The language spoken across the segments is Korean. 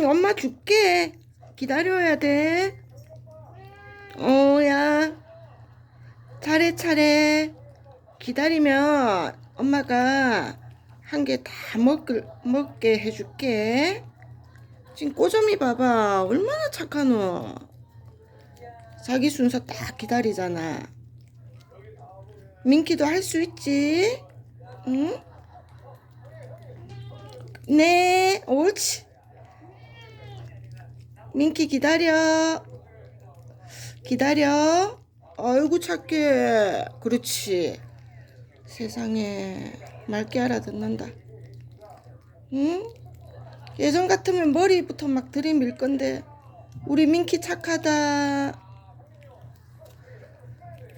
응, 엄마 줄게. 기다려야 돼. 어, 야. 차례차례. 기다리면 엄마가 한 개 다 먹게 해줄게. 지금 꼬점이 봐봐. 얼마나 착하노. 자기 순서 딱 기다리잖아. 민키도 할 수 있지? 응? 네, 옳지. 민키 기다려. 기다려. 아이고 착해. 그렇지. 세상에 맑게 알아듣는다. 응? 예전 같으면 머리부터 막 들이밀 건데 우리 민키 착하다.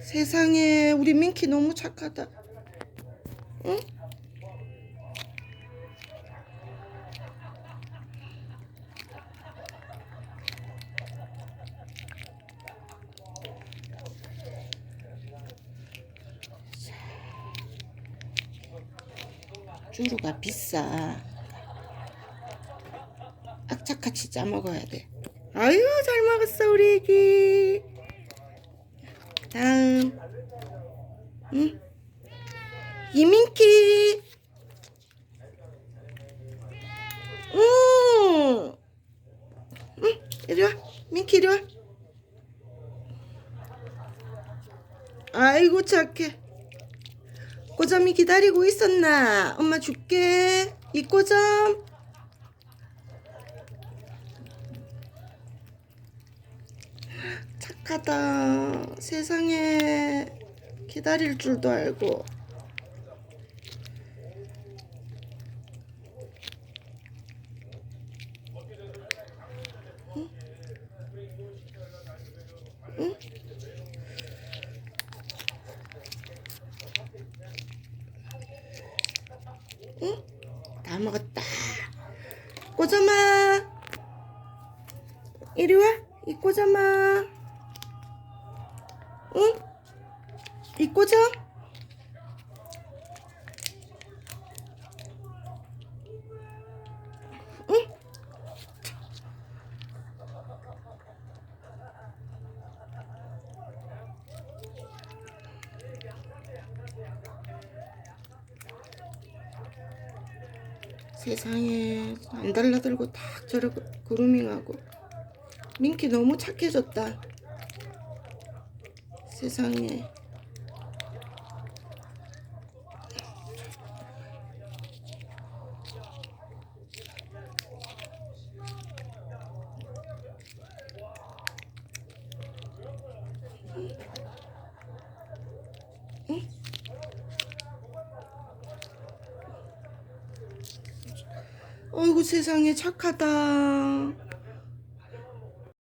세상에 우리 민키 너무 착하다. 응? 주루가 비싸. 악착같이 짜먹어야 돼. 아유, 잘 먹었어, 우리 애기. 다음. 응? 이민키. 응. 응, 이리 와. 민키, 이리 와. 아이고, 착해. 꼬점이 기다리고 있었나? 엄마 줄게. 이 꼬점. 착하다. 세상에 기다릴 줄도 알고. 응? 응? 응? 다 먹었다. 꼬점아. 이리 와. 이 꼬점아. 응? 이 꼬점? 세상에 안 달라들고 딱 저러고 그루밍하고. 민키 너무 착해졌다. 세상에 어이구 세상에 착하다